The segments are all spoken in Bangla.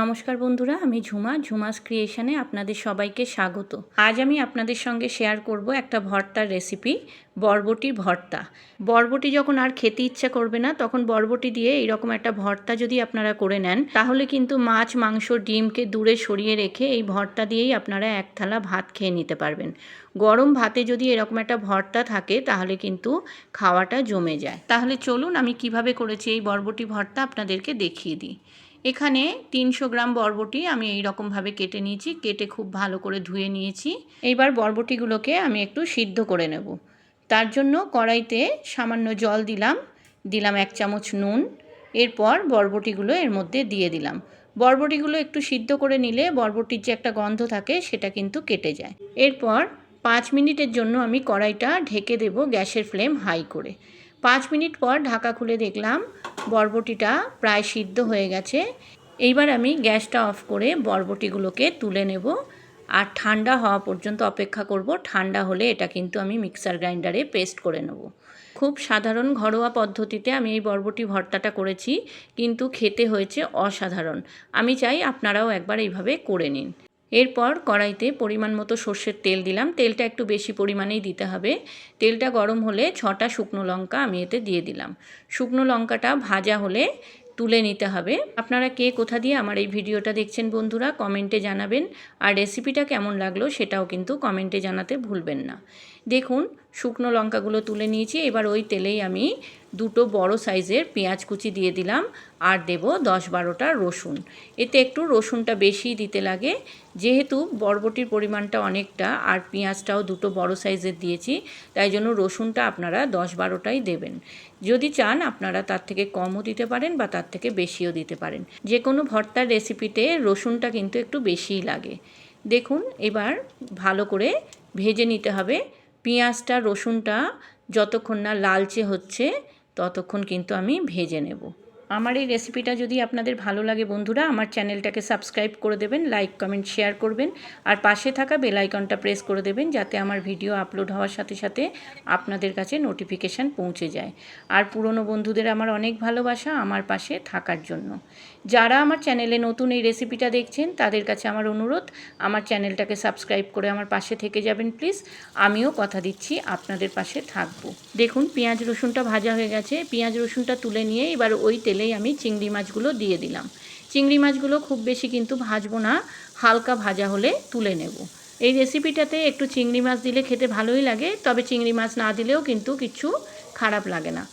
নমস্কার বন্ধুরা, আমি ঝুমা, ঝুমাস ক্রিয়েশনে আপনাদের সবাইকে স্বাগত। আজ আমি আপনাদের সঙ্গে শেয়ার করব একটা ভর্তার রেসিপি, বরবটি ভর্তা। বরবটি যখন আর খেতে ইচ্ছা করবে না, তখন বরবটি দিয়ে এরকম একটা ভর্তা যদি আপনারা করে নেন, তাহলে কিন্তু মাছ, মাংস, ডিমকে দূরে সরিয়ে রেখে এই ভর্তা দিয়েই আপনারা এক থালা ভাত খেয়ে নিতে পারবেন। গরম ভাতে যদি এরকম একটা ভর্তা থাকে, তাহলে কিন্তু খাওয়াটা জমে যায়। তাহলে চলুন আমি কীভাবে করেছি এই বরবটি ভর্তা আপনাদেরকে দেখিয়ে দিই। এখানে তিনশো গ্রাম বরবটি আমি এই রকমভাবে কেটে নিয়েছি, কেটে খুব ভালো করে ধুয়ে নিয়েছি। এইবার বরবটিগুলোকে আমি একটু সিদ্ধ করে নেব। তার জন্য কড়াইতে সামান্য জল দিলাম দিলাম এক চামচ নুন, এরপর বরবটিগুলো এর মধ্যে দিয়ে দিলাম। বরবটিগুলো একটু সিদ্ধ করে নিলে বরবটির যে একটা গন্ধ থাকে সেটা কিন্তু কেটে যায়। এরপর পাঁচ মিনিটের জন্য আমি কড়াইটা ঢেকে দেব গ্যাসের ফ্লেম হাই করে। পাঁচ মিনিট পর ঢাকা খুলে দেখলাম বরবটিটা প্রায় সিদ্ধ হয়ে গেছে। এইবার আমি গ্যাসটা অফ করে বরবটিগুলোকে তুলে নেব আর ঠান্ডা হওয়া পর্যন্ত অপেক্ষা করব। ঠান্ডা হলে এটা কিন্তু আমি মিক্সার গ্রাইন্ডারে পেস্ট করে নেব। খুব সাধারণ ঘরোয়া পদ্ধতিতে আমি এই বরবটি ভর্তাটা করেছি, কিন্তু খেতে হয়েছে অসাধারণ। আমি চাই আপনারাও একবার এইভাবে করে নিন। এরপর কড়াইতে পরিমাণ মতো সর্ষের তেল দিলাম। তেলটা একটু বেশি পরিমাণেই দিতে হবে। তেলটা গরম হলে ছটা শুকনো লঙ্কা আমি এতে দিয়ে দিলাম। শুকনো লঙ্কাটা ভাজা হলে তুলে নিতে হবে। আপনারা কে কোথা দিয়ে আমার এই ভিডিওটা দেখছেন বন্ধুরা, কমেন্টে জানাবেন। আর রেসিপিটা কেমন লাগল সেটাও কিন্তু কমেন্টে জানাতে ভুলবেন না। দেখুন শুকনো লঙ্কাগুলো তুলে নিয়েছি। এবার ওই তেলেই আমি দুটো বড় সাইজের পেঁয়াজ কুচি দিয়ে দিলাম আর দেব দশ বারোটা রসুন। এতে একটু রসুনটা বেশি দিতে লাগে। যেহেতু বরবটির পরিমাণটা অনেকটা আর পেঁয়াজটাও দুটো বড় সাইজের দিয়েছি, তাই জন্য রসুনটা আপনারা দশ বারোটাই দেবেন। যদি চান আপনারা তার থেকে কমও দিতে পারেন বা তার থেকে বেশিও দিতে পারেন। যে কোনো ভর্তার রেসিপিতে রসুনটা কিন্তু একটু বেশিই লাগে। দেখুন, এবার ভালো করে ভেজে নিতে হবে। পেঁয়াজটা রসুনটা যতক্ষণ না লালচে হচ্ছে ততক্ষণ কিন্তু আমি ভেজে নেব। আমার এই রেসিপিটা যদি আপনাদের ভালো লাগে বন্ধুরা, আমার চ্যানেলটাকে সাবস্ক্রাইব করে দেবেন লাইক কমেন্ট শেয়ার করবেন, আর পাশে থাকা বেল আইকনটা প্রেস করে দেবেন, যাতে আমার ভিডিও আপলোড হওয়ার সাথে সাথে আপনাদের কাছে নোটিফিকেশান পৌঁছে যায়। আর পুরনো বন্ধুদের আমার অনেক ভালোবাসা আমার পাশে থাকার জন্য। যারা আমার চ্যানেলে নতুন এই রেসিপিটা দেখছেন, তাদের কাছে আমার অনুরোধ, আমার চ্যানেলটাকে সাবস্ক্রাইব করে আমার পাশে থেকে যাবেন প্লিজ আমিও কথা দিচ্ছি, আপনাদের পাশে থাকব। দেখুন, পেঁয়াজ রসুনটা ভাজা হয়ে গেছে, পেঁয়াজ রসুনটা তুলে নিয়ে এবার ওই তেলেই আমি চিংড়ি মাছগুলো দিয়ে দিলাম। চিংড়ি মাছগুলো খুব বেশি কিন্তু ভাজবো না, হালকা ভাজা হলে তুলে নেব। এই রেসিপিটাতে একটু চিংড়ি মাছ দিলে খেতে ভালোই লাগে, তবে চিংড়ি মাছ না দিলেও কিন্তু কিছু খারাপ লাগে না।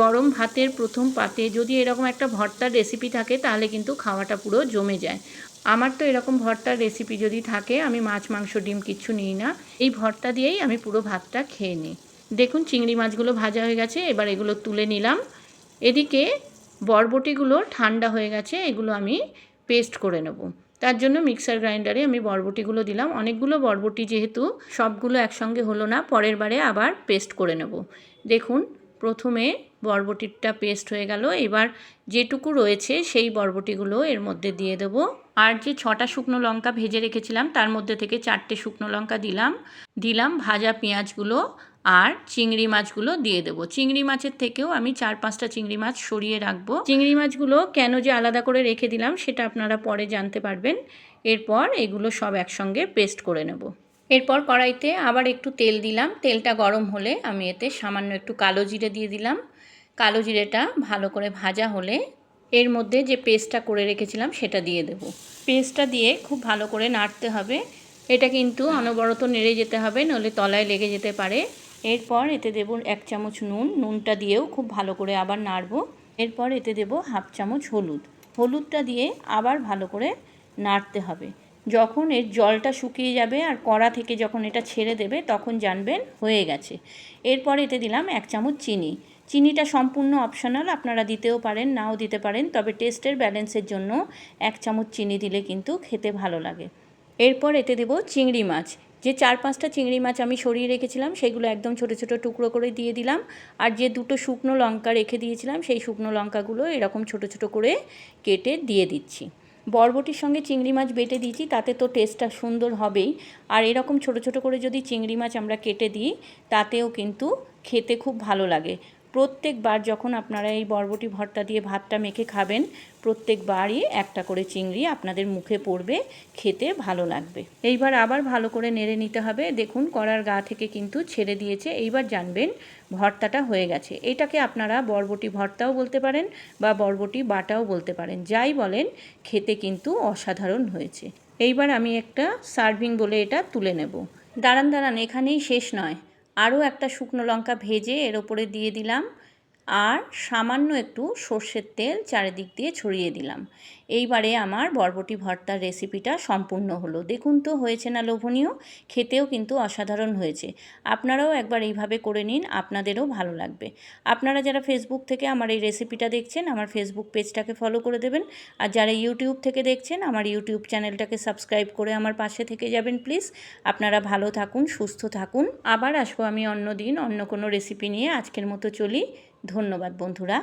গরম ভাতের প্রথম পাতে যদি এরকম একটা ভর্তার রেসিপি থাকে, তাহলে কিন্তু খাওয়াটা পুরো জমে যায়। আমার তো এরকম ভর্তার রেসিপি যদি থাকে, আমি মাছ, মাংস, ডিম কিচ্ছু নিই না। এই ভর্তা দিয়েই আমি পুরো ভাতটা খেয়ে নিই। দেখুন, চিংড়ি মাছগুলো ভাজা হয়ে গেছে, এবার এগুলো তুলে নিলাম। এদিকে বরবটিগুলো ঠান্ডা হয়ে গেছে, এগুলো আমি পেস্ট করে নেব। তার জন্য মিক্সার গ্রাইন্ডারে আমি বরবটিগুলো দিলাম। অনেকগুলো বরবটি যেহেতু সবগুলো একসঙ্গে হলো না, পরের বারে আবার পেস্ট করে নেব। দেখুন, প্রথমে বরবটিটা পেস্ট হয়ে গেল। এবার যেটুকু রয়েছে সেই বরবটিগুলো এর মধ্যে দিয়ে দেব। আর যে ছটা শুকনো লঙ্কা ভেজে রেখেছিলাম, তার মধ্যে থেকে চারটে শুকনো লঙ্কা দিলাম। দিলাম ভাজা পেঁয়াজগুলো আর চিংড়ি মাছগুলো দিয়ে দেবো। চিংড়ি মাছের থেকেও আমি চার পাঁচটা চিংড়ি মাছ সরিয়ে রাখব। চিংড়ি মাছগুলো কেন যে আলাদা করে রেখে দিলাম সেটা আপনারা পরে জানতে পারবেন। এরপর এগুলো সব একসঙ্গে পেস্ট করে নেব। এরপর কড়াইতে আবার একটু তেল দিলাম। তেলটা গরম হলে আমি এতে সামান্য একটু কালো জিরে দিয়ে দিলাম। কালো জিরেটা ভালো করে ভাজা হলে এর মধ্যে যে পেস্টটা করে রেখেছিলাম সেটা দিয়ে দেব। পেস্টটা দিয়ে খুব ভালো করে নাড়তে হবে। এটা কিন্তু অনবরত নেড়ে যেতে হবে নলে তলায় লেগে যেতে পারে। এরপর এতে দেব এক চামচ নুন, নুনটা দিয়েও খুব ভালো করে আবার নাড়বো। এরপর এতে দেব হাফ চামচ হলুদ। হলুদটা দিয়ে আবার ভালো করে নাড়তে হবে। যখন এর জলটা শুকিয়ে যাবে আর কড়া থেকে যখন এটা ছেড়ে দেবে, তখন জানবেন হয়ে গেছে। এরপর এতে দিলাম এক চামচ চিনি। চিনিটা সম্পূর্ণ অপশনাল আপনারা দিতেও পারেন, নাও দিতে পারেন, তবে টেস্টের ব্যালেন্সের জন্য এক চামচ চিনি দিলে কিন্তু খেতে ভালো লাগে। এরপর এতে দেব চিংড়ি মাছ। যে চার পাঁচটা চিংড়ি মাছ আমি সরিয়ে রেখেছিলাম, সেগুলো একদম ছোটো ছোটো টুকরো করে দিয়ে দিলাম। আর যে দুটো শুকনো লঙ্কা রেখে দিয়েছিলাম, সেই শুকনো লঙ্কাগুলো এরকম ছোটো ছোটো করে কেটে দিয়ে দিচ্ছি। বরবটির সঙ্গে চিংড়ি মাছ বেটে দিয়েছি, তাতে তো টেস্টটা সুন্দর হবেই। আর এরকম ছোট ছোট করে যদি চিংড়ি মাছ আমরা কেটে দিই, তাতেও কিন্তু খেতে খুব ভালো লাগে। প্রত্যেকবার যখন আপনারা এই বরবটি ভর্তা দিয়ে ভাতটা মেখে খাবেন, প্রত্যেকবারই একটা করে চিংড়ি আপনাদের মুখে পড়বে, খেতে ভালো লাগবে। এইবার আবার ভালো করে নেড়ে নিতে হবে। দেখুন, কড়ার গা থেকে কিন্তু ছেড়ে দিয়েছে। এইবার জানবেন ভর্তাটা হয়ে গেছে। এটাকে আপনারা বরবটি ভর্তাও বলতে পারেন বা বরবটি বাটাও বলতে পারেন। যাই বলেন, খেতে কিন্তু অসাধারণ হয়েছে। এইবার আমি একটা সার্ভিং বলে এটা তুলে নেব। দাঁড়ান দাঁড়ান, এখানেই শেষ নয়। আরও একটা শুকনো লঙ্কা ভেজে এর ওপরে দিয়ে দিলাম। আর সামান্য একটু সর্ষের তেল চারিদিক দিয়ে ছড়িয়ে দিলাম। এইবারে আমার বরবটি ভর্তার রেসিপিটা সম্পূর্ণ হলো। দেখুন তো, হয়েছে না লোভনীয়? খেতেও কিন্তু অসাধারণ হয়েছে। আপনারাও একবার এইভাবে করে নিন, আপনাদেরও ভালো লাগবে। আপনারা যারা ফেসবুক থেকে আমার এই রেসিপিটা দেখছেন, আমার ফেসবুক পেজটাকে ফলো করে দেবেন। আর যারা ইউটিউব থেকে দেখছেন, আমার ইউটিউব চ্যানেলটাকে সাবস্ক্রাইব করে আমার পাশে থেকে যাবেন প্লিজ আপনারা ভালো থাকুন, সুস্থ থাকুন। আবার আসব আমি অন্য দিন অন্য কোনো রেসিপি নিয়ে। আজকের মতো চলি। ধন্যবাদ বন্ধুরা।